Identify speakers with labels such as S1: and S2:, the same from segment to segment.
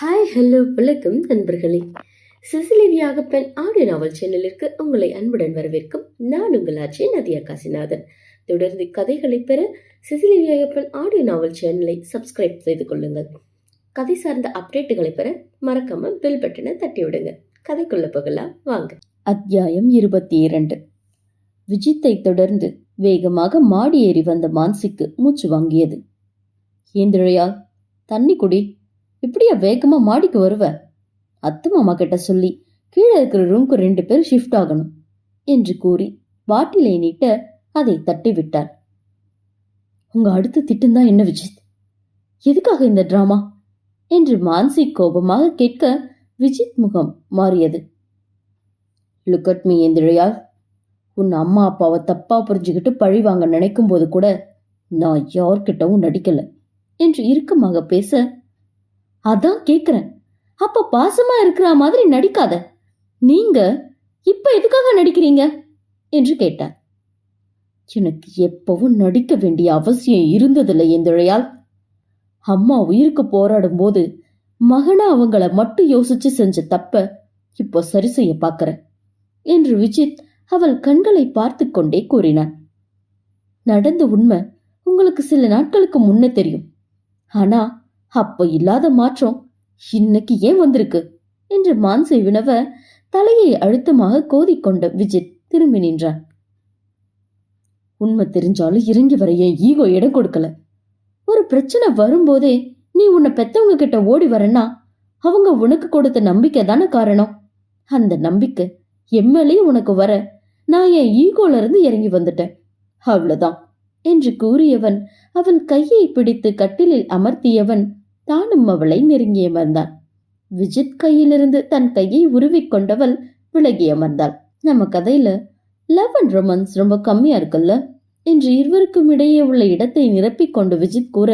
S1: Hi hello வணக்கம் நண்பர்களே. சிசிலிவியாக பெண் ஆடியோ நாவல் சேனலிற்கு உங்களை அன்புடன் வரவேற்கும் நான் உங்கள் ஆட்சி நதியா காசிநாதன். தொடர்ந்து கதைகளை பெற சிசிலிவியாக பெண் ஆடியோ நாவல் சேனலை சப்ஸ்கிரைப் செய்து கொள்ளுங்கள். கதை சார்ந்த அப்டேட்டுகளை பெற மறக்காம பெல் பட்டனை தட்டி விடுங்க. கதைக்குள்ள போகலாம் வாங்க.
S2: அத்தியாயம் இருபத்தி இரண்டு விஜித்தை தொடர்ந்து வேகமாக மாடி ஏறி வந்த மான்சிக்கு மூச்சு வாங்கியது. ஏந்திரையா தண்ணி குடி. இப்படியா வேகமா மாடிக்கு வருவ? அத்து மாமா கிட்ட சொல்லி கீழே இருக்கிற ரூம்க்கு ரெண்டு பேர் ஷிஃப்ட் ஆகணும் என்று கூறி பாட்டிலை நீட்ட அதை தட்டி விட்டார். உங்க அடுத்த திட்டம்தான் என்ன விஜித்? எதுக்காக இந்த டிராமா என்று மான்சி கோபமாக கேட்க விஜித் முகம் மாறியது. லுக் அட் மீ எந்திழையால் உன் அம்மா அப்பாவை தப்பா புரிஞ்சுக்கிட்டு பழி வாங்க நினைக்கும் போது கூட நான் யார்கிட்டவும் நடிக்கல என்று இறுக்கமாக பேச அதான் கேக்குறேன். அப்ப பாசமா இருக்கிற மாதிரி நடிக்காத. நீங்க இப்ப எதுக்காக நடிக்கிறீங்க? என்று கேட்டார். எனக்கு எப்பவும் நடிக்க வேண்டிய அவசியம் இருந்ததில்லை எந்திழையால். அம்மா உயிருக்கு போராடும் போது மகனா அவங்கள மட்டும் யோசிச்சு செஞ்ச தப்ப இப்போ சரி செய்ய பார்க்கறேன் என்று விஜித் அவள் கண்களை பார்த்து கொண்டே கூறினான். நடந்த உண்மை உங்களுக்கு சில நாட்களுக்கு முன்ன தெரியும். ஆனா அப்ப இல்லாத மாற்றம் இன்னைக்கு ஏன் வந்திருக்கு? என்று மான்சை வினவ தலையை அழுத்தமாக கோதிக்கொண்ட விஜித் திரும்பி நின்றான். உண்மை தெரிஞ்சாலும் இறங்கி வர என் ஈகோ இடம் கொடுக்கல. ஒரு பிரச்சனை வரும்போதே நீ உன்னை பெத்தவங்க கிட்ட ஓடி வரனா அவங்க உனக்கு கொடுத்த நம்பிக்கை தானே காரணம்? அந்த நம்பிக்கை எம்எல்ஏ உனக்கு வர நான் என் ஈகோல இருந்து இறங்கி வந்துட்டேன். அவ்வளவுதான் என்று கூறியவன் அவன் கையை பிடித்து கட்டிலில் அமர்த்தியவன் தானும் அவளை நெருங்கி அமர்ந்தான் விஜித் கையிலிருந்து தன் கையை உருவிக்கொண்டவள் விலகி அமர்ந்தாள். நம்ம கதையில லவ் அண்ட் ரொமான்ஸ் ரொம்ப கம்மியா இருக்குல்ல? என்று இருவருக்கும் இடையே உள்ள இடத்தை நிரப்பிக் கொண்டு விஜித் கூற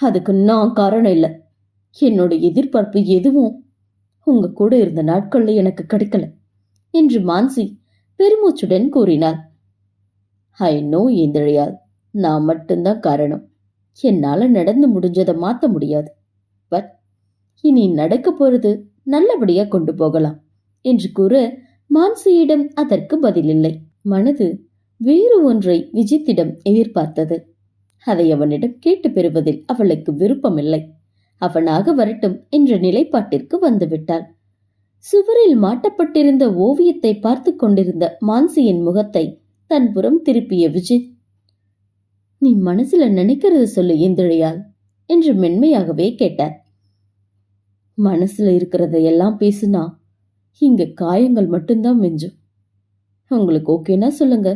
S2: அதுக்கு நான் காரணம் இல்லை. என்னோட எதிர்பார்ப்பு எதுவும் உங்க கூட இருந்த நாட்கள்ல எனக்கு கிடைக்கல என்று மான்சி பெருமூச்சுடன் கூறினார் ஐ நோ இந்திழையால் நான் மட்டும்தான் காரணம். என்னால நடந்து முடிஞ்சதை மாத்த முடியாது. பட் இனி நடக்க போறது நல்லபடியா கொண்டு போகலாம் என்று கூற மான்சியிடம் அதற்கு பதிலில்லை. மனது வேறு ஒன்றை விஜித்திடம் எதிர்பார்த்தது. அதை அவனிடம் கேட்டு பெறுவதில் அவளுக்கு விருப்பமில்லை. அவனாக வரட்டும் என்ற நிலைப்பாட்டிற்கு வந்துவிட்டாள். சுவரில் மாட்டப்பட்டிருந்த ஓவியத்தை பார்த்து கொண்டிருந்த மான்சியின் முகத்தை தன்புறம் திருப்பிய விஜித் நீ மனசுல நினைக்கிறத சொல்லு இந்திழையால் என்று மென்மையாகவே கேட்டார். மனசுல இருக்கிறத எல்லாம் பேசுனா இங்க காயங்கள் மட்டும்தான் மிஞ்சும் உங்களுக்கு ஓகேனா சொல்லுங்க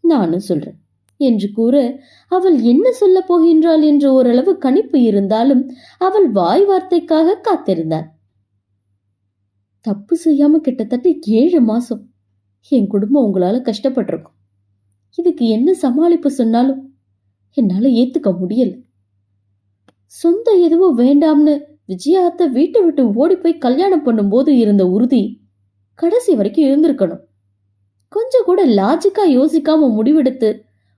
S2: நானும் சொல்றேன் என்று கூற அவள் என்ன சொல்ல போகின்றாள் என்று ஓரளவு கணிப்பு இருந்தாலும் அவள் வாய் வார்த்தைக்காக காத்திருந்தாள். தப்பு செய்யாம கிட்டத்தட்ட ஏழு மாசம் என் குடும்பம் உங்களால கஷ்டப்பட்டிருக்கும். இதுக்கு என்ன சமாளிப்பு சொன்னாலும் என்னால ஏத்துக்க முடியல. சொந்த எதுவும் வேண்டாம்னு விஜயாத்த வீட்டை விட்டு ஓடி போய் கல்யாணம் பண்ணும்போது இருந்த உறுதி கடைசி வரைக்கும் இருந்திருக்கணும். கொஞ்சம் கூட லாஜிக்கா யோசிக்காம முடிவெடுத்து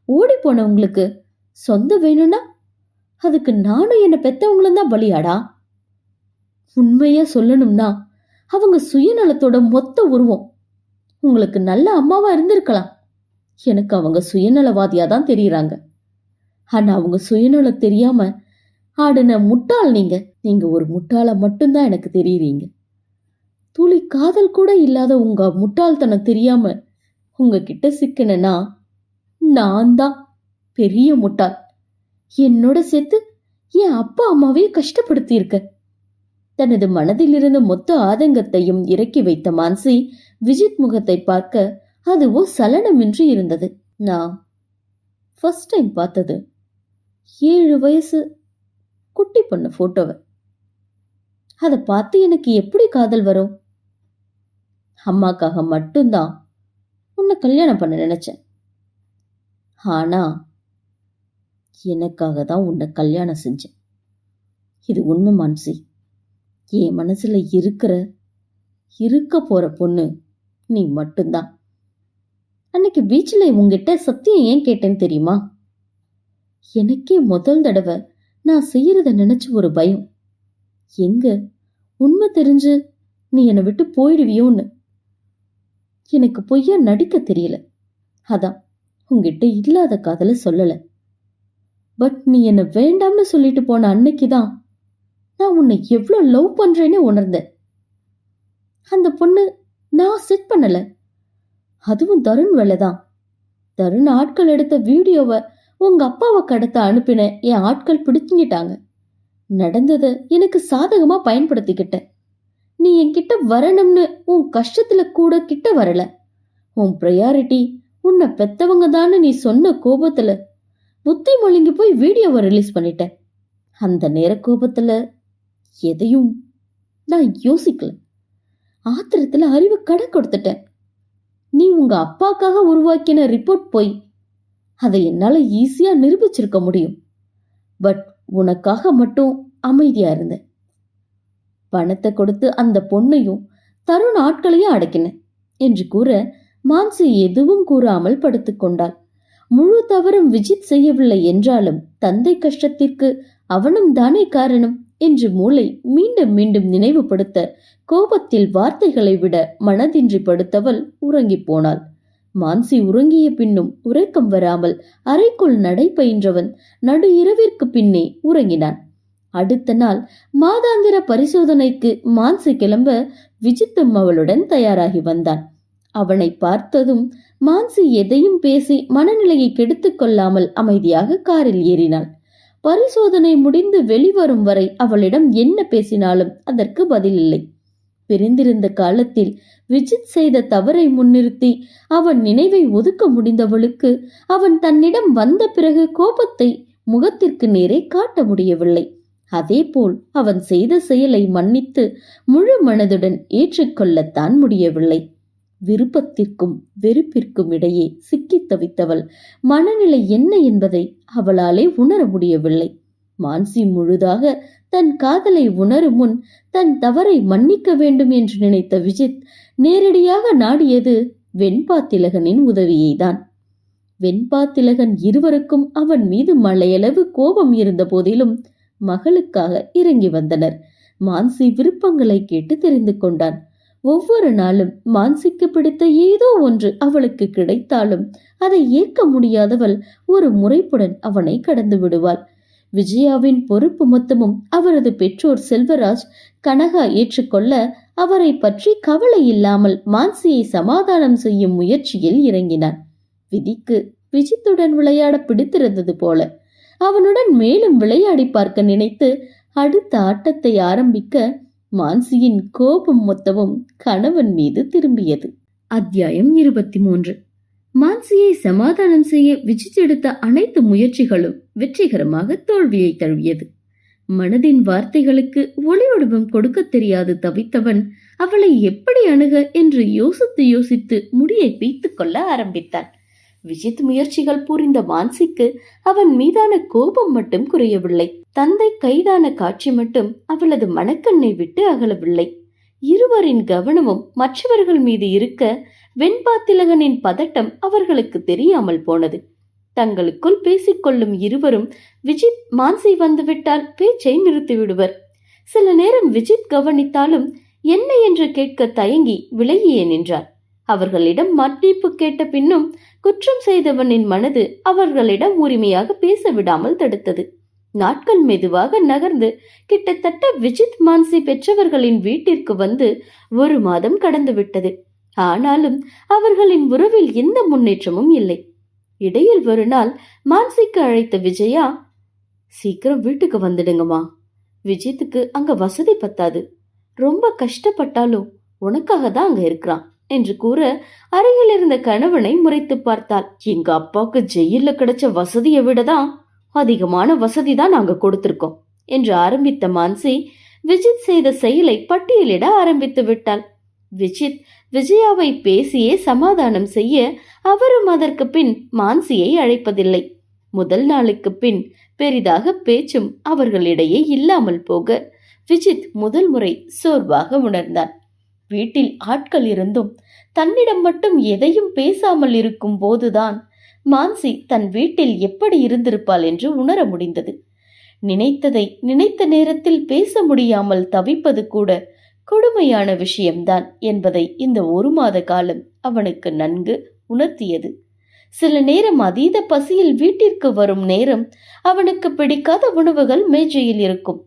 S2: ஓடி போனவங்களுக்கு சொந்த வேணும்னா அதுக்கு நானும் என்ன பெத்தவங்களும் தான் பலியாடா? உண்மையா சொல்லணும்னா அவங்க சுயநலத்தோட மொத்த உருவம் உங்களுக்கு நல்ல அம்மாவா இருந்திருக்கலாம். எனக்கு அவங்க சுயநலவாதியா தான் தெரியுறாங்க. ஆனா அவங்க சுயநலம் தெரியாம ஆடின முட்டாள் நீங்க. நீங்க ஒரு முட்டாள மட்டும்தான் எனக்கு தெரியுறீங்க. துளி காதல் கூட இல்லாத உங்க முட்டாள்தனம் தெரியாம உங்ககிட்ட சிக்கினா நான் தான் பெரிய முட்டாள். என்னோட சேர்த்து என் அப்பா அம்மாவையும் கஷ்டப்படுத்தியிருக்க. தனது மனதிலிருந்து மொத்த ஆதங்கத்தையும் இறக்கி வைத்த மான்சி விஜித் முகத்தை பார்க்க அதுவோ சலனமின்றி இருந்தது. நான் ஃபர்ஸ்ட் டைம் பார்த்தது. ஏழு வயசு. குட்டி பொண்ணு ஃபோட்டோவை அதை பார்த்து எனக்கு எப்படி காதல் வரும்? அம்மாக்காக மட்டும்தான் உன்னை கல்யாணம் பண்ண நினைச்சேன். ஆனா எனக்காக தான் உன்னை கல்யாணம் செஞ்சேன். இது உண்மை மான்சி. என் மனசுல இருக்கிற இருக்க போற பொண்ணு நீ மட்டும்தான். அன்னைக்கு பீச்சில் உங்ககிட்ட சத்தியம் ஏன் கேட்டேன்னு தெரியுமா? எனக்கே முதல் தடவை நான் செய்யறத நினைச்சு ஒரு பயம். எங்க? உண்மை தெரிஞ்சு நீ என்னை விட்டு போயிடுவியோன்னு. எனக்கு பொய்யா நடிக்க தெரியல. அதான் உங்ககிட்ட இல்லாத காதல சொல்லல. பட் நீ என்ன வேண்டாம்னு சொல்லிட்டு போன அன்னைக்கு தான் நான் உன்னை எவ்வளோ லவ் பண்றேன்னு உணர்ந்தேன். அந்த பொண்ணு நான் செட் பண்ணல. அதுவும் தருண் வேலை தான் தருண் ஆட்கள் எடுத்த வீடியோவை உங்க அப்பாவை கடத்த அனுப்பின என் ஆட்கள் பிடிச்சிங்கிட்டாங்க நடந்ததை எனக்கு சாதகமா பயன்படுத்திக்கிட்டேன். நீ என்கிட்ட வரணும்னு உன் கஷ்டத்துல கூட கிட்ட வரல. உன் ப்ரையாரிட்டி உன்னை பெத்தவங்க தான்னு நீ சொன்ன கோபத்துல புத்தி மொழிங்கி போய் வீடியோவை ரிலீஸ் பண்ணிட்டேன். அந்த நேர கோபத்துல எதையும் நான் யோசிக்கல. ஆத்திரத்துல அறிவு கடை கொடுத்துட்டேன். நீ உங்க அப்பாக்காக உருவாக்கின ரிப்போர்ட் போய் அதை என்னால் ஈஸியாக நிரூபிச்சிருக்க முடியும். பட் உனக்காக மட்டும் அமைதியாக இருந்தேன் பணத்தை கொடுத்து அந்த பொண்ணையும் தருண் ஆட்களையும் அடக்கினேன் என்று கூற மான்சி எதுவும் கூறாமல் படுத்துக்கொண்டாள் முழு தவறும் விஜித் செய்யவில்லை என்றாலும் தந்தை கஷ்டத்திற்கு அவனும் தானே காரணம் என்று மூளை மீண்டும் மீண்டும் நினைவுபடுத்த கோபத்தில் வார்த்தைகளை விட மனதின்றி படுத்தவள் உறங்கிப் போனாள். மான்சி உறங்கிய பின்னும் உறக்கம் வராமல் அறைக்குள் நடை பயின்றவன் நடு இரவிற்கு பின்னே உறங்கினான். அடுத்த நாள் மாதாந்திர பரிசோதனைக்கு மான்சி கிளம்ப விஜித்தும் அவளுடன் தயாராகி வந்தான். அவனை பார்த்ததும் மான்சி எதையும் பேசி மனநிலையை கெடுத்துக் கொள்ளாமல் அமைதியாக காரில் ஏறினாள். பரிசோதனை முடிந்து வெளிவரும் வரை அவளிடம் என்ன பேசினாலும் அதற்கு பதில் இல்லை. பிரிந்திருந்த காலத்தில் விஜித் செய்த தவறை முன்னிறுத்தி அவன் நினைவை ஒதுக்க முடிந்தவளுக்கு அவன் தன்னிடம் வந்த பிறகு கோபத்தை முகத்திற்கு நேரே காட்ட முடியவில்லை. அதேபோல் அவன் செய்த செயலை மன்னித்து முழு மனதுடன் ஏற்றுக்கொள்ளத்தான் முடியவில்லை. விருப்பத்திற்கும் வெறுப்பிற்கும் இடையே சிக்கித் தவித்தவள் மனநிலை என்ன என்பதை அவளாலே உணர முடியவில்லை. மான்சி முழுதாக தன் காதலை உணரும் முன் தன் தவறை மன்னிக்க வேண்டும் என்று நினைத்த விஜித் நேரடியாக நாடியது வெண்பா திலகனின் உதவியைதான். வெண்பா திலகன் இருவருக்கும் அவன் மீது மலையளவு கோபம் இருந்த போதிலும் மகளுக்காக இறங்கி வந்தனர். மான்சி விருப்பங்களை கேட்டு தெரிந்து கொண்டான். ஒவ்வொரு நாளும் மான்சிக்கு பிடித்த ஏதோ ஒன்று அவளுக்கு கிடைத்தாலும் அதை ஏற்க முடியாதவள் ஒரு முறைப்புடன் அவனை கடந்து விடுவாள். விஜயாவின் பொறுப்பு மொத்தமும் அவரது பெற்றோர் செல்வராஜ் கனகா ஏற்றுக்கொள்ள அவரை பற்றி கவலை இல்லாமல் மான்சியை சமாதானம் செய்யும் முயற்சியில் இறங்கினான். விதிக்கு விஜித்துடன் விளையாட பிடித்திருந்தது போல. அவனுடன் மேலும் விளையாடி பார்க்க நினைத்து அடுத்த ஆட்டத்தை ஆரம்பிக்க மான்சியின் கோபம் மொத்தமும் கணவன் மீது திரும்பியது.
S1: அத்தியாயம் இருபத்தி மூன்று. மான்சியை சமாதானம் செய்ய விஜித் எடுத்த அனைத்து முயற்சிகளும் வெற்றிகரமாக தோல்வியை தழுவியது. மனதின் வார்த்தைகளுக்கு ஒளிவடிவம் கொடுக்க தெரியாது தவித்தவன் அவளை எப்படி அணுக என்று யோசித்து யோசித்து முடியை பீத்துக் கொள்ள ஆரம்பித்தான். விஜித் முயற்சிகள் புரிந்த மான்சிக்கு அவன் மீதான கோபம் மட்டும் குறையவில்லை. தந்தை கைதான காட்சி மட்டும் அவளது மனக்கண்ணை விட்டு அகலவில்லை. இருவரின் கவனமும் மற்றவர்கள் மீது இருக்க வெண்பாத்திலகனின் பதட்டம் அவர்களுக்கு தெரியாமல் போனது. தங்களுக்குள் பேசிக்கொள்ளும் இருவரும் விஜித் மான்சி வந்துவிட்டால் பேச்சை நிறுத்திவிடுவர். சில நேரம் விஜித் கவனித்தாலும் என்ன என்று கேட்க தயங்கி விலகியே நின்றார். அவர்களிடம் மன்னிப்பு கேட்ட பின்னும் குற்றம் செய்தவனின் மனது அவர்களிடம் உரிமையாக பேச விடாமல் தடுத்தது. நாட்கள் மெதுவாக நகர்ந்து கிட்டத்தட்ட விஜித் மான்சி பெற்றவர்களின் வீட்டிற்கு வந்து ஒரு மாதம் கடந்துவிட்டது. ஆனாலும் அவர்களின் உறவில் எந்த முன்னேற்றமும் இல்லை. இடையில் ஒரு நாள் மான்சிக்கு அழைத்த விஜயா சீக்கிரம் வீட்டுக்கு வந்துடுங்கம்மா. விஜித்துக்கு அங்க வசதி பத்தாது. ரொம்ப கஷ்டப்பட்டாலும் உனக்காக தான் அங்க இருக்கிறான் என்று கூற அருகில் இருந்த கணவனை முறைத்து பார்த்தாள். எங்க அப்பாவுக்கு ஜெயில கிடைச்ச வசதியை விடதான் அதிகமான வசதி தான் நாங்க கொடுத்திருக்கோம் என்று ஆரம்பித்த மான்சி விஜித் செய்த செயலை பட்டியலிட ஆரம்பித்து விட்டாள். விஜித் விஜயாவை பேசியே சமாதானம் செய்ய அவரும் அதற்கு பின் மான்சியை அழைப்பதில்லை. முதல் நாளுக்கு பின் பெரிதாக பேச்சும் அவர்களிடையே இல்லாமல் போக விஜித் முதல் முறை சோர்வாக உணர்ந்தான். வீட்டில் ஆட்கள் இருந்தும் தன்னிடம் மட்டும் எதையும் பேசாமல் இருக்கும் போதுதான் மான்சி தன் வீட்டில் எப்படி இருந்திருப்பாள் என்று உணர முடிந்தது.
S2: நினைத்ததை நினைத்த நேரத்தில் பேச முடியாமல் தவிப்பது கூட கொடுமையான விஷயம்தான் என்பதை இந்த ஒரு மாத காலம் அவனுக்கு நன்கு உணர்த்தியது. சில நேரம் அதீத பசியில் வீட்டிற்கு வரும் நேரம் அவனுக்கு பிடிக்காத உணவுகள் மேஜையில் இருக்கும்.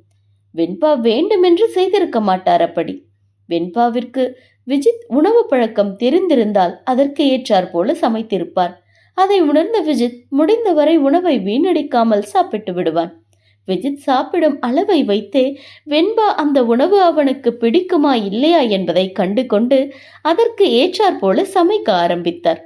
S2: வெண்பா வேண்டுமென்று செய்திருக்க மாட்டார் அப்படி. வெண்பாவிற்கு விஜித் உணவு பழக்கம் தெரிந்திருந்தால் அதற்கு ஏற்றார் போல சமைத்திருப்பார். அதை உணர்ந்த விஜித் முடிந்தவரை உணவை வீணடிக்காமல் சாப்பிட்டு விடுவான். விஜித் சாப்பிடும் அளவை வைத்தே வெண்பா அந்த உணவு அவனுக்கு பிடிக்குமா இல்லையா என்பதை கண்டு கொண்டு அதற்கு ஏற்றாற் போல சமைக்க ஆரம்பித்தார்.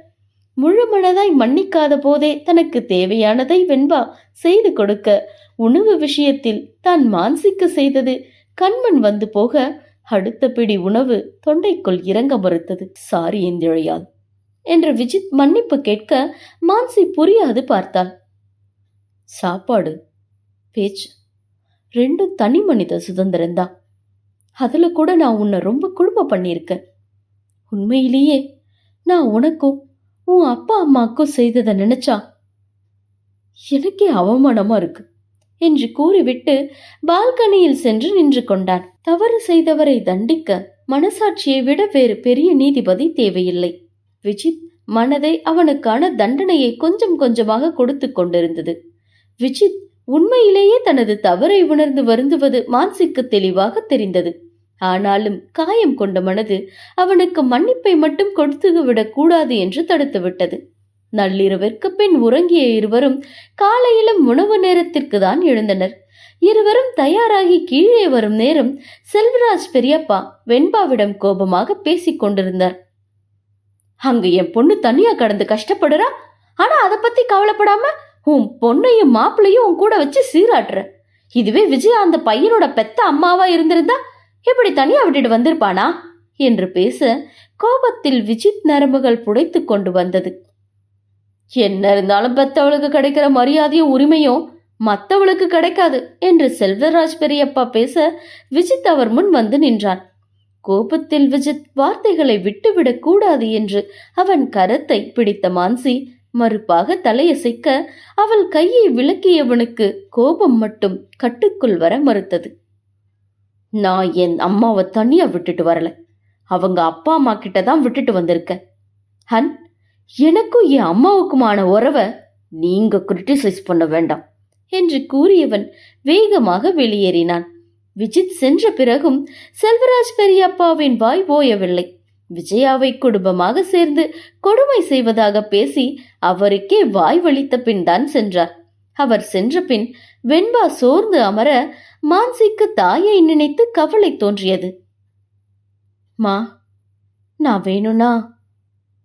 S2: முழு மனதாய் மன்னிக்காத போதே தனக்கு தேவையானதை வெண்பா செய்து கொடுக்க உணவு விஷயத்தில் தான் மான்சிக்கு செய்தது. கண்மண் வந்து போக அடுத்த பிடி உணவு தொண்டைக்குள் இறங்க மறுத்தது. சாரி எந்திழையால் என்று விஜித் மன்னிப்பு கேட்க மான்சி புரியாது பார்த்தாள். சாப்பாடு பேச்சு. ரெண்டும் தனி மனித சுதந்திரம்தான் அதில் கூட நான் உன்னை ரொம்ப குடும்பம் பண்ணியிருக்கேன். உண்மையிலேயே நான் உனக்கும் உன் அப்பா அம்மாக்கும் செய்ததை நினைச்சா எனக்கே அவமானமா இருக்கு என்று கூறிவிட்டு பால்கனியில் சென்று நின்று கொண்டான். தவறு செய்தவரை தண்டிக்க மனசாட்சியை விட வேறு பெரிய நீதிபதி தேவையில்லை. விஜித் மனதை அவனுக்கான தண்டனையை கொஞ்சம் கொஞ்சமாக கொடுத்து கொண்டிருந்தது. விஜித் உண்மையிலேயே தனது தவறை உணர்ந்து வருந்துவது மான்சிக்கு தெளிவாக தெரிந்தது. ஆனாலும் காயம் கொண்ட மனது அவனுக்கு மன்னிப்பை மட்டும் கொடுத்து விடக்கூடாது என்று தடுத்துவிட்டது. நள்ளிரவிற்கு பின் உறங்கிய இருவரும் காலையிலும் உணவு நேரத்திற்கு தான் எழுந்தனர். இருவரும் தயாராகி கீழே வரும் நேரம் செல்வராஜ் பெரியப்பா வெண்பாவிடம் கோபமாக பேசிக் கொண்டிருந்தார். அங்க என் பொண்ணு தனியா கடந்து கஷ்டப்படுறா? ஆனா அதை பத்தி கவலைப்படாம உன் பொண்ணையும் மாப்பிளையும் உன் கூட வச்சு சீராட்டுற. இதுவே விஜயா அந்த பையனோட பெத்த அம்மாவா இருந்திருந்தா இப்படி தனியா விட்டுட்டு வந்திருப்பானா? என்று பேச கோபத்தில் விஜித் நரம்புகள் புடைத்து கொண்டு வந்தது. என்ன இருந்தாலும் பெத்தவளுக்கு கிடைக்கிற மரியாதையும் உரிமையும் மற்றவளுக்கு கிடைக்காது என்று செல்வராஜ் பெரியப்பா பேச விஜித் அவர் முன் வந்து நின்றான். கோபத்தில் விஜித் வார்த்தைகளை விட்டுவிடக் கூடாது என்று அவன் கரத்தை பிடித்த மான்சி மறுப்பாக தலையசைக்க அவள் கையை விளக்கியவனுக்கு கோபம் மட்டும் கட்டுக்குள் வர மறுத்தது. நான் என் அம்மாவை தனியா விட்டுட்டு வரல. அவங்க அப்பா அம்மா கிட்ட தான் விட்டுட்டு வந்திருக்கேன் ஹன் எனக்கும் என் அம்மாவுக்குமான உறவை நீங்க கிரிட்டிசைஸ் பண்ண வேண்டாம் என்று கூறியவன் வேகமாக வெளியேறினான். விஜித் சென்ற பிறகும் செல்வராஜ் பெரியப்பாவின் வாய் ஓயவில்லை. விஜயாவை குடும்பமாக சேர்ந்து கொடுமை செய்வதாக பேசி அவருக்கே வாய் வலித்த பின் தான் சென்றார். அவர் சென்ற பின் வெண்பா சோர்ந்து அமர மான்சிக்கு தாயை நினைத்து கவலை தோன்றியது. மா நான் வேணும்னா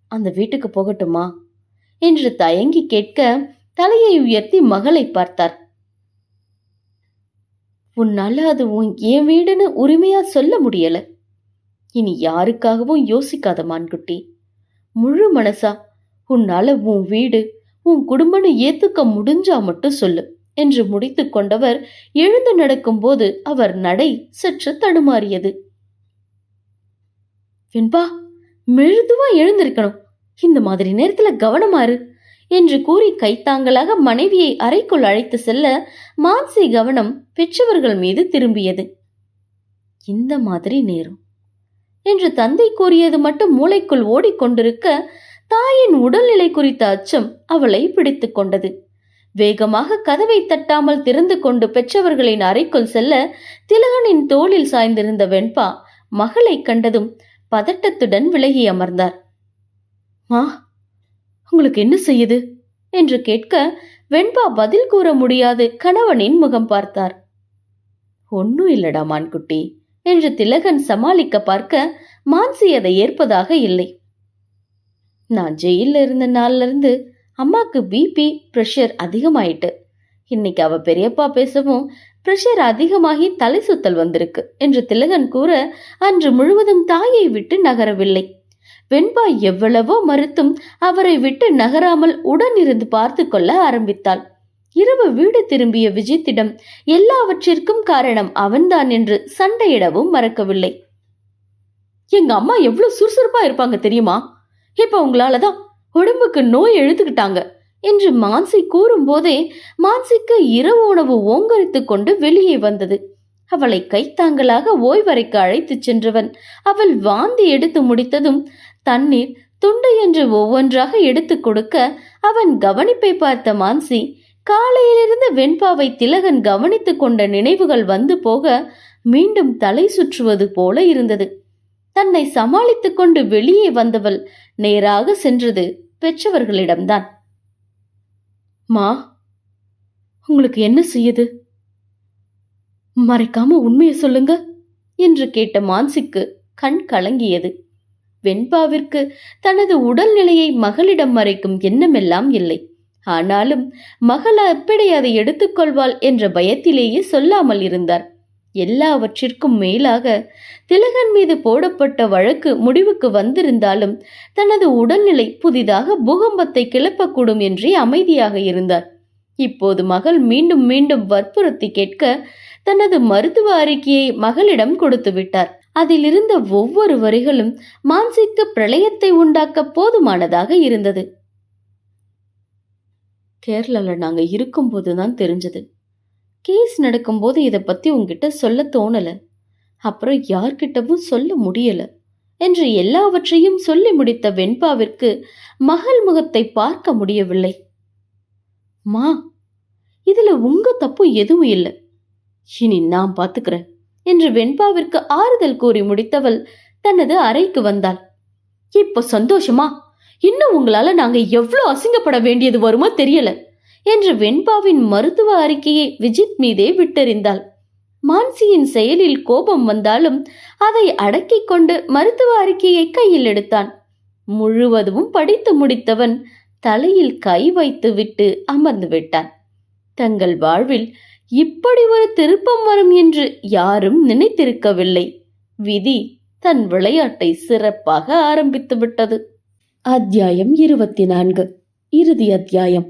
S2: அந்த வீட்டுக்கு போகட்டுமா என்று தயங்கி கேட்க தலையை உயர்த்தி மகளை பார்த்தார். உன்னால அது உன் என் வீடுன்னு உரிமையா சொல்ல முடியலை. இனி யாருக்காகவும் யோசிக்காத மான்குட்டி முழு மனசா உன்னால உன் வீடு உன் குடும்பம்னு ஏத்துக்க முடிஞ்சா மட்டும் சொல்லு என்று முடித்து கொண்டவர் எழுந்து நடக்கும்போது அவர் நடை சற்று தடுமாறியது. வெண்பா மெழுதுவா எழுந்திருக்கணும். இந்த மாதிரி நேரத்துல கவனமாறு என்று கூறி கைத்தாங்களாக மனைவியை அறைக்குள் அழைத்து செல்ல மான்சி கவனம் பெற்றவர்கள் மீது திரும்பியது. இந்த மாதிரி நேரம் என்று தந்தை கூறியது மட்டும் மூளைக்குள் ஓடிக்கொண்டிருக்க தாயின் உடல்நிலை குறித்த அச்சம் அவளை பிடித்துக் கொண்டது. வேகமாக கதவை தட்டாமல் திறந்து கொண்டு பெற்றவர்களின் அறைக்குள் செல்ல திலகனின் தோளில் சாய்ந்திருந்த வெண்பா மகளை கண்டதும் பதட்டத்துடன் விலகி அமர்ந்தார். மா உங்களுக்கு என்ன செய்யுது? என்று கேட்க வெண்பா பதில் கூற முடியாது கணவனின் முகம் பார்த்தார். ஒன்னும் இல்லடா மான்குட்டி. என்று திலகன் சமாளிக்க பார்க்க மான்சி அதை ஏற்பதாக இல்லை. நான் ஜெயில இருந்த நாள்ல இருந்து அம்மாக்கு பிபி பிரஷர் அதிகமாயிட்டு இன்னைக்கு அவ பெரியப்பா பேசவும் பிரஷர் அதிகமாகி தலை சுத்தல் வந்திருக்கு என்று திலகன் கூற அன்று முழுவதும் தாயை விட்டு நகரவில்லை. வெண்பா எவ்வளவோ மறுத்தும் அவரை விட்டு நகராமல் உடனிருந்து பார்த்து கொள்ள ஆரம்பித்தாள். இரவு வீடு திரும்பிய விஜித்திடம் எல்லாவற்றிற்கும் காரணம் அவன்தான் என்று சண்டையிடவும் மறக்கவில்லை. எங்க அம்மா எவ்வளவு சுறுசுறுப்பா இருப்பாங்க தெரியுமா? இப்ப உங்களாலதான் உடம்புக்கு நோய் எழுத்துக்கிட்டாங்க என்று மான்சி கூறும்போதே மான்சிக்கு இரவு உணவு ஓங்கரித்துக் கொண்டு வெளியே வந்தது. அவளை கைத்தாங்கலாக ஓய்வறைக்கு அழைத்துச் சென்றவன் அவள் வாந்தி எடுத்து முடித்ததும் தண்ணீர் துண்டு என்று ஒவ்வொன்றாக எடுத்துக் கொடுக்க அவன் கவனிப்பை பார்த்த மான்சி காலையிலிருந்து வெண்பாவை திலகன் கவனித்து கொண்ட நினைவுகள் வந்து போக மீண்டும் தலை சுற்றுவது போல இருந்தது. தன்னை சமாளித்துக் கொண்டு வெளியே வந்தவள் நேராக சென்றது பெற்றவர்களிடம்தான். மா உங்களுக்கு என்ன செய்யுது? மறைக்காம உண்மையை சொல்லுங்க என்று கேட்ட மான்சிக்கு கண் கலங்கியது. வெண்பாவிற்கு தனது உடல்நிலையை மகளிடம் மறைக்கும் எண்ணமெல்லாம் இல்லை. ஆனாலும் மகள் எப்படி அதை எடுத்துக்கொள்வாள் என்ற பயத்திலேயே சொல்லாமல் இருந்தார். எல்லாவற்றிற்கும் மேலாக திலகன் மீது போடப்பட்ட வழக்கு முடிவுக்கு வந்திருந்தாலும் தனது உடல்நிலை புதிதாக பூகம்பத்தை கிளப்பக்கூடும் என்றே அமைதியாக இருந்தார். இப்போது மகள் மீண்டும் மீண்டும் வற்புறுத்தி கேட்க தனது மருத்துவ அறிக்கையை மகளிடம் கொடுத்து விட்டார். அதிலிருந்த ஒவ்வொரு வரிகளும் மான்சிக்கு பிரளயத்தை உண்டாக்க போதுமானதாக இருந்தது. கேரளால நாங்கள் இருக்கும்போது தான் தெரிஞ்சது. கேஸ் நடக்கும்போது இதை பத்தி உங்ககிட்ட சொல்ல தோணல. அப்புறம் யார்கிட்டவும் சொல்ல முடியல. என்று எல்லாவற்றையும் சொல்லி முடித்த வெண்பாவிற்கு மகள் முகத்தை பார்க்க முடியவில்லை. மா இதில் உங்க தப்பு எதுவும் இல்லை. இனி நான் பார்த்துக்கிறேன் என்று வெண்பாவிற்கு ஆறுதல் கூறி முடித்தவள் தனது அறைக்கு வந்தாள். இப்போ சந்தோஷமா? இன்னும் உங்களால நாங்க எவ்வளவு அசிங்கப்பட வேண்டியது வருமோ தெரியல என்று வெண்பாவின் மருத்துவ அறிக்கையை விஜித் மீதே விட்டெறிந்தாள். மான்சியின் செயலில் கோபம் வந்தாலும் அதை அடக்கிக் கொண்டு மருத்துவ அறிக்கையை கையில் எடுத்தான். முழுவதும் படித்து முடித்தவன் தலையில் கை வைத்து விட்டு அமர்ந்து விட்டான். தங்கள் வாழ்வில் இப்படி ஒரு திருப்பம் வரும் என்று யாரும் நினைத்திருக்கவில்லை. விதி தன் விளையாட்டை சிறப்பாக ஆரம்பித்து விட்டது. அத்தியாயம் இருபத்தி நான்கு இறுதி அத்தியாயம்.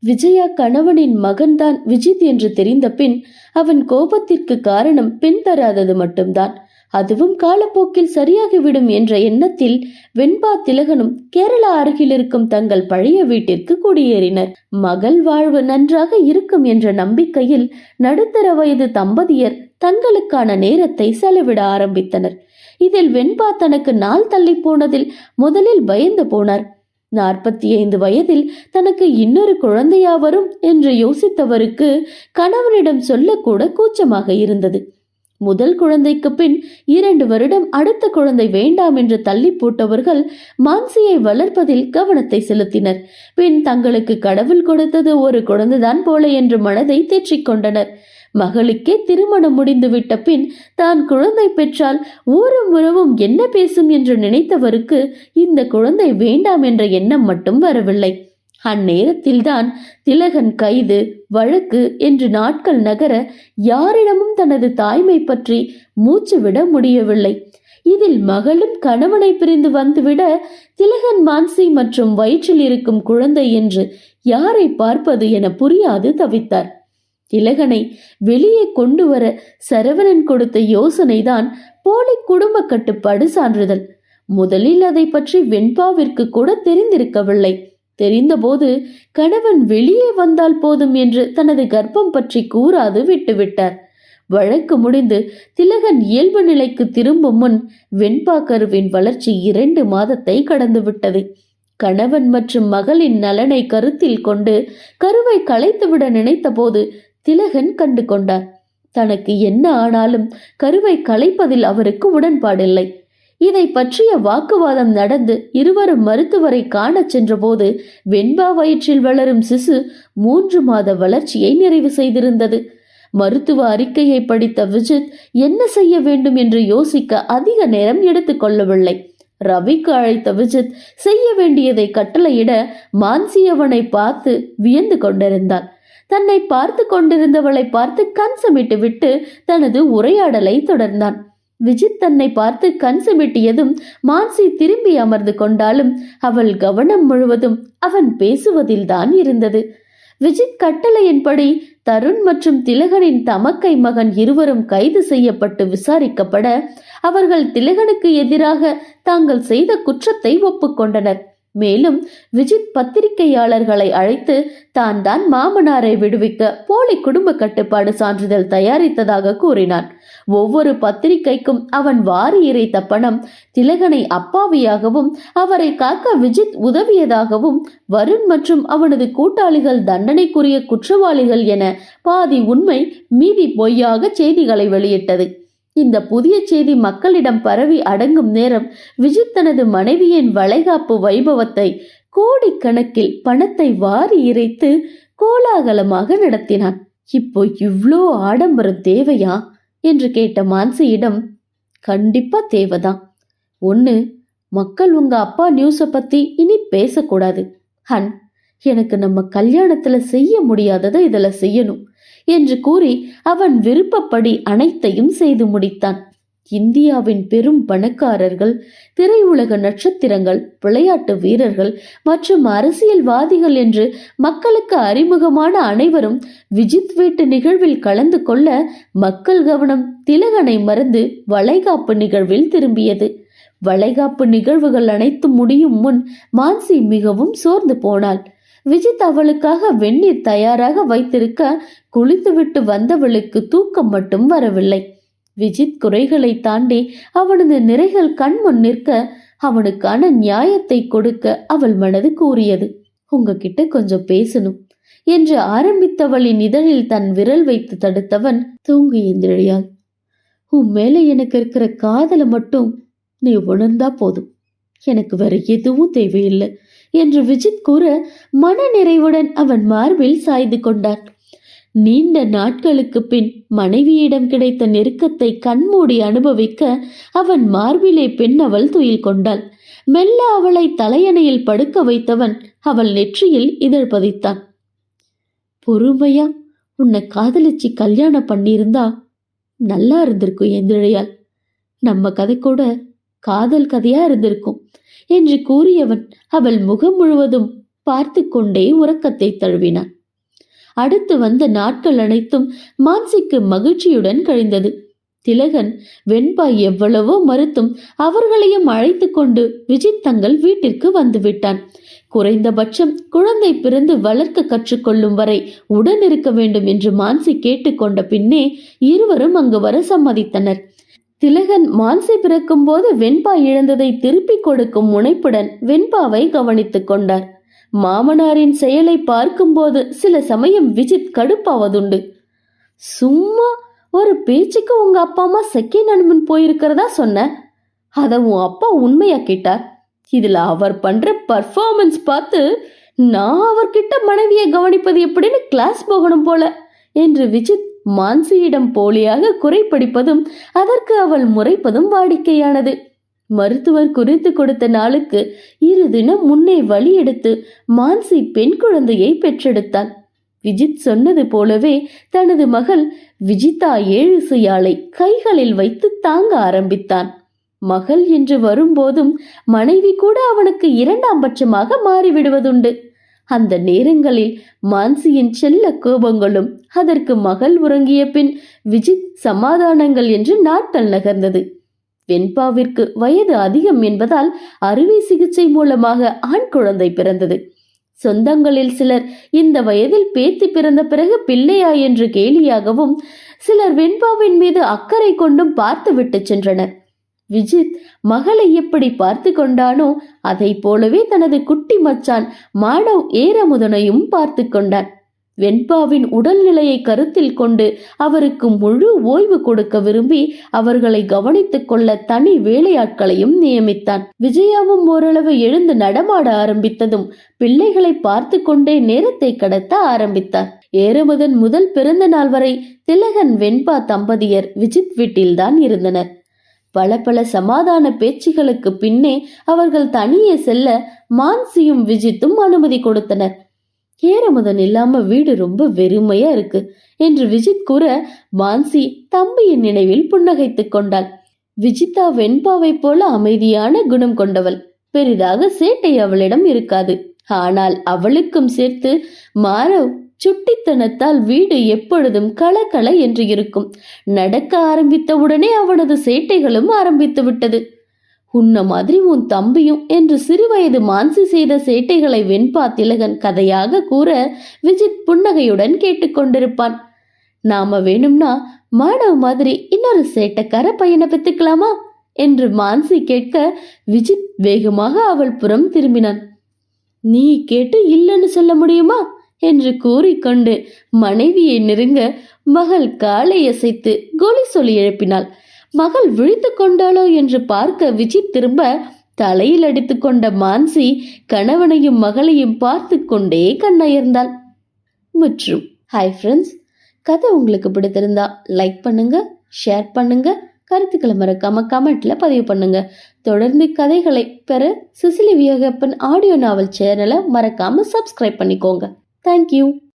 S2: விஜயா கணவனின் மகன்தான் விஜித் என்று தெரிந்த பின் அவன் கோபத்திற்கு காரணம் பெண் தராதது மட்டும்தான். அதுவும் காலப்போக்கில் சரியாகிவிடும் என்ற எண்ணத்தில் வெண்பா திலகனும் கேரளா அருகில் இருக்கும் தங்கள் பழைய வீட்டிற்கு குடியேறினர். மகள் வாழ்வு நன்றாக இருக்கும் என்ற நம்பிக்கையில் நடுத்தர வயது தம்பதியர் தங்களுக்கான நேரத்தை செலவிட ஆரம்பித்தனர். இதில் வெண்பா தனக்கு நாள் தள்ளி போனதில் முதலில் பயந்து போனார். நாற்பத்தி ஐந்து வயதில் தனக்கு இன்னொரு குழந்தையா வரும் என்று யோசித்தவருக்கு கணவனிடம் சொல்லக்கூட கூச்சமாக இருந்தது. முதல் குழந்தைக்கு பின் இரண்டு வருடம் அடுத்த குழந்தை வேண்டாம் என்று தள்ளி போட்டவர்கள் மான்சியை வளர்ப்பதில் கவனத்தை செலுத்தினர். பின் தங்களுக்கு கடவுள் கொடுத்தது ஒரு குழந்தைதான் போல என்று மனதை தேற்றிக் கொண்டனர். மகளுக்கே திருமணம் முடிந்துவிட்ட பின் தான் குழந்தை பெற்றால் ஊரும் உறவும் என்ன பேசும் என்று நினைத்தவருக்கு இந்த குழந்தை வேண்டாம் என்ற எண்ணம் மட்டும் வரவில்லை. அந்நேரத்தில்தான் திலகன் கைது வழக்கு என்று நாட்கள் நகர யாரிடமும் தனது தாய்மை பற்றி மூச்சு விட முடியவில்லை. இதில் மகளும் கணவனை பிரிந்து வந்துவிட திலகன் மான்சி மற்றும் வயிற்றில் இருக்கும் குழந்தை என்று யாரை பார்ப்பது என புரியாது தவித்தார். திலகனை வெளியே கொண்டு வர சரவணன் கொடுத்த யோசனைதான் போலி குடும்ப கட்டுப்பாடு சான்றிதழ். முதலில் அதை பற்றி வெண்பாவிற்கு கூட தெரிந்திருக்கவில்லை. தெரிந்தபோது கணவன் வெளியே வந்தால் போதும் என்று தனது கர்ப்பம் பற்றி கூறாது விட்டுவிட்டார். வழக்கு முடிந்து திலகன் இயல்பு நிலைக்கு திரும்பும் முன் வெண்பா கருவின் வளர்ச்சி இரண்டு மாதத்தை கடந்துவிட்டது. கணவன் மற்றும் மகளின் நலனை கருத்தில் கொண்டு கருவை களைத்துவிட நினைத்தபோது திலகன் கண்டு கொண்டார் தனக்கு என்ன ஆனாலும் கருவை களைப்பதில் அவருக்கு உடன்பாடில்லை. இதை பற்றிய வாக்குவாதம் நடந்து இருவரும் மருத்துவரை காணச் சென்றபோது வெண்பா வயிற்றில் வளரும் சிசு மூன்று மாத வளர்ச்சியை நிறைவு செய்திருந்தது. மருத்துவ அறிக்கையை படித்த விஜித் என்ன செய்ய வேண்டும் என்று யோசிக்க அதிக நேரம் எடுத்துக்கொள்ளவில்லை. ரவிக்கு அழைத்த விஜித் செய்ய வேண்டியதை கட்டளையிட மான்சி அவனை பார்த்து வியந்து கொண்டிருந்தான் தன்னை பார்த்து கொண்டிருந்தவளை பார்த்து கண் சுமிட்டு விட்டு தனது உரையாடலை தொடர்ந்தான். விஜித் தன்னை பார்த்து கண் சுமிட்டியதும் மான்சி திரும்பி அமர்ந்து கொண்டாலும் அவள் கவனம் முழுவதும் அவன் பேசுவதில்தான் இருந்தது. விஜித் கட்டளையின்படி தருண் மற்றும் திலகனின் தமக்கை மகன் இருவரும் கைது செய்யப்பட்டு விசாரிக்கப்பட அவர்கள் திலகனுக்கு எதிராக தாங்கள் செய்த குற்றத்தை ஒப்புக்கொண்டனர். மேலும் விஜித் பத்திரிகையாளர்களை அழைத்து தான் தான் மாமனாரை விடுவிக்க போலி குடும்ப கட்டுப்பாடு சான்றிதழ் தயாரித்ததாக கூறினான் ஒவ்வொரு பத்திரிகைக்கும் அவன் வாரி இறைத்த பணம் திலகனை அப்பாவியாகவும் அவரை காக்க விஜித் உதவியதாகவும் வருண் மற்றும் அவனது கூட்டாளிகள் தண்டனைக்குரிய குற்றவாளிகள் என பாதி உண்மை மீதி பொய்யாக செய்திகளை வெளியிட்டது. இந்த புதிய செய்தி மக்களிடம் பரவி அடங்கும் நேரம் விஜித் தனது மனைவியின் வளைகாப்பு வைபவத்தை கோடிக்கணக்கில் பணத்தை வாரி இறைத்து கோலாகலமாக நடத்தினான். இப்போ இவ்ளோ ஆடம்பரம் தேவையா? என்று கேட்ட மான்சியிடம் கண்டிப்பா தேவைதான். ஒன்று மக்கள் உங்க அப்பா நியூஸை பத்தி இனி பேசக்கூடாது. ஹன் எனக்கு நம்ம கல்யாணத்துல செய்ய முடியாததை இதுல செய்யணும். என்று கூறி அவன் விருப்பப்படி அனைத்தையும் செய்து முடித்தான். இந்தியாவின் பெரும் பணக்காரர்கள் திரையுலக நட்சத்திரங்கள் விளையாட்டு வீரர்கள் மற்றும் அரசியல்வாதிகள் என்று மக்களுக்கு அறிமுகமான அனைவரும் விஜித் வீட்டு நிகழ்வில் கலந்து கொள்ள மக்கள் கவனம் திலகனை மறந்து வளைகாப்பு நிகழ்வில் திரும்பியது. வளைகாப்பு நிகழ்வுகள் அனைத்தும் முடியும் முன் மான்சி மிகவும் சோர்ந்து போனாள். விஜித் அவளுக்காக வெந்நீர் தயாராக வைத்திருக்க குளித்துவிட்டு வந்தவளுக்கு தூக்கம் மட்டும் வரவில்லை. விஜித் குறைகளை தாண்டி அவனது நிறைகள் கண்முன் நிற்க அவனுக்கான நியாயத்தை கொடுக்க அவள் மனது கூறியது. உங்ககிட்ட கொஞ்சம் பேசணும் என்று ஆரம்பித்தவளின் இதழில் தன் விரல் வைத்து தடுத்தவன் தூங்கு எந்திரியாள் உன் மேல எனக்கு இருக்கிற காதலை மட்டும் நீ உணர்ந்தா போதும். எனக்கு வேற எதுவும் தேவையில்லை. என்று விஜித் கூற மன நிறைவுடன் அவன் மார்பில் சாய்ந்து கொண்டான். நீண்ட நாட்களுக்கு பின் மனைவியிடம் கிடைத்த நெருக்கத்தை கண்மூடி அனுபவிக்க அவன் மார்பிலே பெண் அவள் துயில் கொண்டாள். மெல்ல அவளை தலையணையில் படுக்க வைத்தவன் அவள் நெற்றியில் இதழ் பதித்தான். பொறுமையா? உன்னை காதலிச்சு கல்யாணம் பண்ணியிருந்தா நல்லா இருந்திருக்கும் எந்திழையால். நம்ம கதை கூட காதல் கதையா இருந்திருக்கும். என்று கூறியவன் அவள் முகம் முழுவதும் பார்த்து கொண்டே உறக்கத்தை தழுவினான். அடுத்து வந்த நாட்கள் அனைத்தும் மான்சிக்கு மகிழ்ச்சியுடன் கழிந்தது. திலகன் வெண்பா எவ்வளவோ மறுத்தும் அவர்களையும் அழைத்து கொண்டு விஜித் தங்கள் வீட்டிற்கு வந்துவிட்டான். குறைந்தபட்சம் குழந்தை பிறந்து வளர்க்க கற்றுக்கொள்ளும் வரை உடன் இருக்க வேண்டும் என்று மான்சி கேட்டுக்கொண்ட பின்னே இருவரும் அங்கு வர சம்மதித்தனர். திலகன் மான்சி பிறக்கும் போது வெண்பா இழந்ததை திருப்பிக் கொடுக்கும் முனைப்புடன் வெண்பாவை கவனித்துக் கொண்டார். மாமனாரின் செயலை பார்க்கும்போது சில சமயம் விஜித் கடுப்பாவதுண்டு. சும்மா ஒரு பேச்சுக்கு உங்க அப்பா அம்மா செகண்ட் அனுமன் போயிருக்கிறதா? சொன்ன. அதை உன் அப்பா உண்மையா கேட்டார். இதுல அவர் பண்ற பர்ஃபார்மன்ஸ் பார்த்து நான் அவர்கிட்ட மனைவியை கவனிப்பது எப்படின்னு கிளாஸ் போகணும் போல என்று விஜித் மான்சியிடம் போலியாக குறைப்படிப்பதும் அதற்கு அவள் முறைப்பதும் வாடிக்கையானது. மருத்துவர் குறித்து கொடுத்த நாளுக்கு இரு தினம் முன்னே வழி எடுத்து மான்சி பெண் குழந்தையை பெற்றெடுத்தாள் விஜித் சொன்னது போலவே தனது மகள் விஜிதா ஏழு சுயாளை கைகளில் வைத்து தாங்க ஆரம்பித்தான். மகள் என்று வரும்போதும் மனைவி கூட அவனுக்கு இரண்டாம் பட்சமாக மாறிவிடுவதுண்டு. அந்த நேரங்களில் மான்சியின் செல்ல கோபங்களும் அதற்கு மகள் உறங்கிய பின் விஜித் சமாதானங்கள் என்று நாட்கள் நகர்ந்தது. வெண்பாவிற்கு வயது அதிகம் என்பதால் அறுவை சிகிச்சை மூலமாக ஆண் குழந்தை பிறந்தது. சொந்தங்களில் சிலர் இந்த வயதில் பேத்தி பிறந்த பிறகு பிள்ளையா என்று கேலியாகவும் சிலர் வெண்பாவின் மீது அக்கறை கொண்டும் பார்த்துவிட்டு சென்றனர். விஜித் மகளை எப்படி பார்த்து கொண்டானோ அதை போலவே தனது குட்டி மச்சான் மாணவ் ஏரமுதனையும் பார்த்து கொண்டான் வெண்பாவின் உடல்நிலையை கருத்தில் கொண்டு அவருக்கு முழு ஓய்வு கொடுக்க விரும்பி அவர்களை கவனித்துக் கொள்ள தனி வேலையாட்களையும் நியமித்தான். விஜயாவும் ஓரளவு எழுந்து நடமாட ஆரம்பித்ததும் பிள்ளைகளை பார்த்து கொண்டே நேரத்தை கடத்த ஆரம்பித்தார். ஏரமுதன் முதல் பிறந்த நாள் வரை திலகன் வெண்பா தம்பதியர் விஜித் வீட்டில்தான் இருந்தனர். பல பல சமாதான பேச்சுகளுக்கு பின்னே அவர்கள் தனியே செல்ல மான்சியும் விஜித்தும் அனுமதி கொடுத்தனர். ஏறமுதன் இல்லாம வீடு ரொம்ப வெறுமையா இருக்கு என்று விஜித் கூற மான்சி தம்பியின் நினைவில் புன்னகைத்துக் கொண்டாள். விஜிதா வெண்பாவைப் போல அமைதியான குணம் கொண்டவள். பெரிதாக சேட்டை அவளிடம் இருக்காது. ஆனால் அவளுக்கும் சேர்த்து மாரவ் சுட்டித்தனத்தால் வீடு எப்பொழுதும் கலக்கல என்று இருக்கும். நடக்க ஆரம்பித்தவுடனே அவனது சேட்டைகளும் ஆரம்பித்து விட்டது. உன்ன மாதிரி உன் தம்பியும் என்று சிறுவயது மான்சி செய்த சேட்டைகளை வெண்பா திலகன் கதையாக கூற விஜித் புன்னகையுடன் கேட்டுக்கொண்டிருப்பான் நாம வேணும்னா மாணவ மாதிரி இன்னொரு சேட்டைக்கார பையனை பெத்துக்கலாமா? என்று மான்சி கேட்க விஜித் வேகமாக அவள் புறம் திரும்பினான். நீ கேட்டு இல்லைன்னு சொல்ல முடியுமா? என்று கூறிக்கொண்டு மனைவியை நெருங்க மகள் காலை அசைத்து கோலி சொல்லி எழுப்பினாள். மகள் விழித்து கொண்டாளோ என்று பார்க்க விஜித் திரும்ப தலையில் அடித்து கொண்ட மான்சி கணவனையும் மகளையும் பார்த்து கொண்டே கண்ணயர்ந்தாள். முற்றும். ஹாய் ஃப்ரெண்ட்ஸ் கதை உங்களுக்கு பிடித்திருந்தா லைக் பண்ணுங்க ஷேர் பண்ணுங்க கருத்துக்களை மறக்காம கமெண்ட்ல பதிவு பண்ணுங்க. தொடர்ந்து கதைகளை பெற சிசிலி வியகப்பன் ஆடியோ நாவல் சேனலை மறக்காம சப்ஸ்கிரைப் பண்ணிக்கோங்க. Thank you.